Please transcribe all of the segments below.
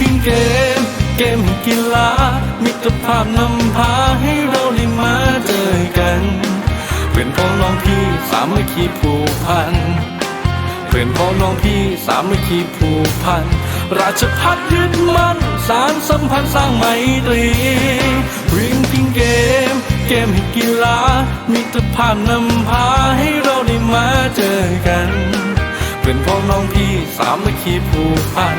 มแห่งกีฬามิตรภาพนำพาให้เราได้มาเจอกันเป็นพ้องน้องพี่สามัคคีผูกพัน เพื่อนพ้องน้องพี่สามัคคีผูกพัน ราชพัฒยึดมั่นสารสัมพันธ์สร้างไมตรีวิ่งพิงเกม เกมกีฬามิตรภาพนำพาให้เราได้มาเจอกัน เพื่อนพ้องน้องพี่สามัคคีผูกพัน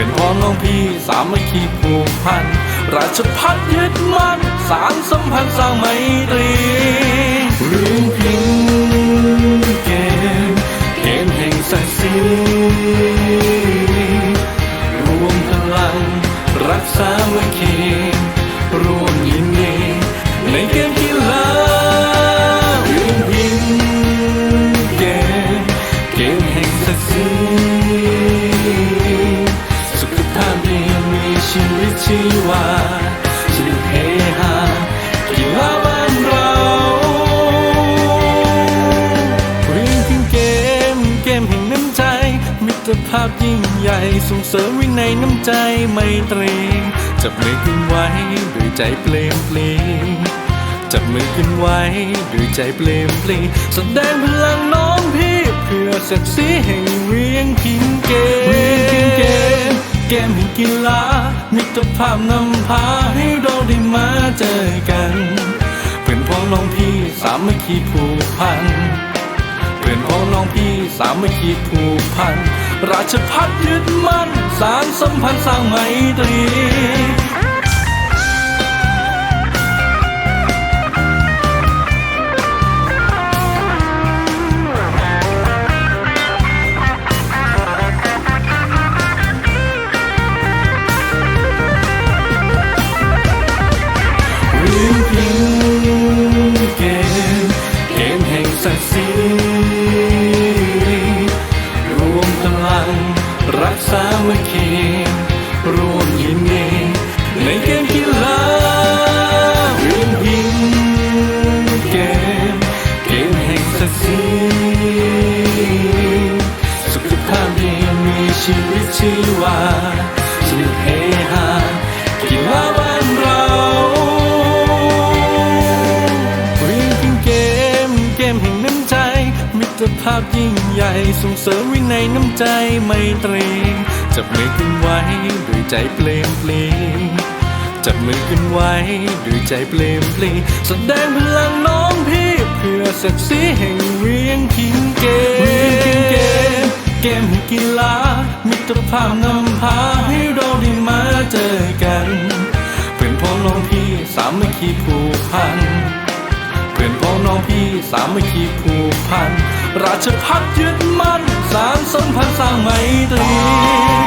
พื่อนพ้องน้องพี่สามัคคีผูกพัน ราชพัฒยึดมั่นสารสัมพันธ์สร้างไมตรีวิ่งพิงเกมเกมแห่งศักดิ์ศรีรวมพลังรักษาเมื่อคี ตภาพยิ่งใหญ่ส่งเสริมวินัยน้ำใจไม่ตรีจับมือกันไว้ด้วยใจเปลมปลีจับมือกันไว้ด้วยใจเปลมปลีแสดงพลังน้องพี่เพื่อศักดิ์ศรีแห่งเวียงพิงเกมเกมเกมแห่งกีฬามิตรภาพนำพาให้เราได้มาเจอกันเพื่อนพ้องน้องพี่สามัคคีผูกพันเพื่อนพ้องน้องพี่ สามัคคีผูกพัน ราชพัฒยึดมั่น สารสัมพันธ์สร้างไมตรีวิ่งพิงเกมเกมแห่งศักดิ์ศรี ลัง รักษาเมื่อคีร่วมยินดีในเกมกีฬาวิ่งพิงเกม เกมแห่งศักดิ์ศรีสุขภาพดีมีชีวิตชีวาสนุกเฮาพยิ่งใหญ่ส่งเสริมวินัยน้ำใจไมตรีจับมือกันไว้ด้วยใจเปลมปลีจับมือกันไว้ด้วยใจเปลมปลีแสดงพลังน้องพี่เพื่อศักดิ์ศรีแห่งเวียงพิงเกมเกมเกมแห่งกีฬามิตรภาพนำพาให้เราได้มาเจอกัน เพื่อนพ้องน้องพี่สามัคคีผูกพัน เพื่อนพ้องน้องพี่สามัคคีผูกพัน ราชพัฒยึดมั่นสารสัมพันธ์สร้างไมตรี